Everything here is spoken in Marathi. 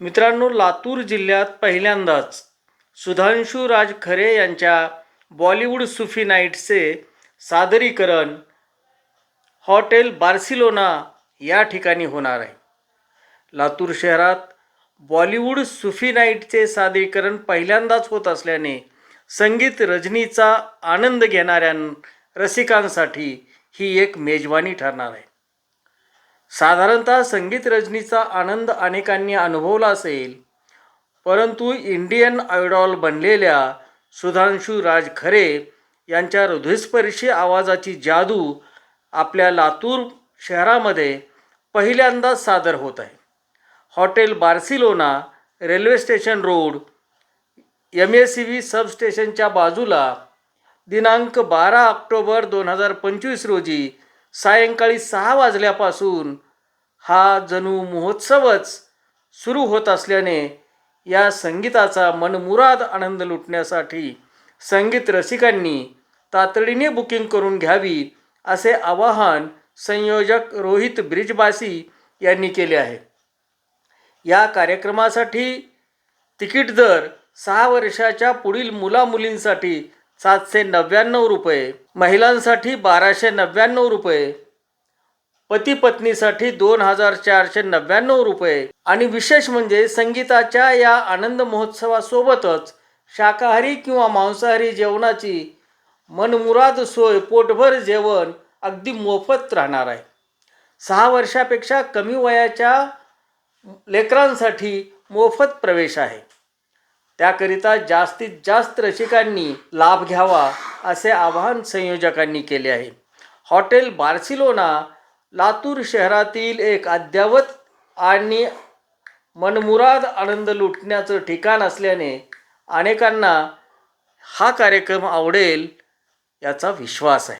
मित्रांनो लातूर जिल्ह्यात पहिल्यांदाच सुधांशू राज खरे यांच्या बॉलिवूड सुफी नाईट्सचे सादरीकरण हॉटेल बार्सिलोना या ठिकाणी होणार आहे. लातूर शहरात बॉलिवूड सुफी नाईटचे सादरीकरण पहिल्यांदाच होत असल्याने संगीत रजनीचा आनंद घेणाऱ्या रसिकांसाठी ही एक मेजवानी ठरणार आहे. साधारणतः संगीत रजनीचा आनंद अनेकांनी अनुभवला असेल. परंतु इंडियन आयडॉल बनलेल्या सुधांशू राज खरे यांच्या हृदयस्पर्शी आवाजाची जादू आपल्या लातूर शहरामध्ये पहिल्यांदाच सादर होत आहे. Hotel Barcelona railway station road M S C V सबस्टेशनच्या बाजूला दिनांक बारा ऑक्टोबर दोन हजार पंचवीस रोजी सायंकाळी सहा वाजल्यापासून हा जणू महोत्सवच सुरू होत असल्याने या संगीताचा मनमुराद आनंद लुटण्यासाठी संगीत रसिकांनी तातडीने बुकिंग करून घ्यावी असे आवाहन संयोजक रोहित ब्रिजबासी यांनी केले आहे. या कार्यक्रमासाठी तिकीट दर सहा वर्षाच्या पुढील मुलामुलींसाठी सातशे नव्याण्णव रुपये. महिलांसाठी बाराशे नव्याण्णव रुपये. पती पत्नीसाठी दोन हजार चारशे नव्याण्णव रुपये. आणि विशेष म्हणजे संगीताच्या या आनंद महोत्सवासोबतच शाकाहारी किंवा मांसाहारी जेवणाची मनमुराद सोय पोटभर जेवण अगदी मोफत राहणार आहे. सहा वर्षापेक्षा कमी वयाच्या लेकरांसाठी मोफत प्रवेश आहे. त्याकरिता जास्तीत जास्त रसिकांनी लाभ घ्यावा असे आवाहन संयोजकांनी केले आहे. हॉटेल बार्सिलोना लातूर शहरातील एक अद्ययावत आणि मनमुराद आनंद लुटण्याचं ठिकाण असल्याने अनेकांना हा कार्यक्रम आवडेल याचा विश्वास आहे.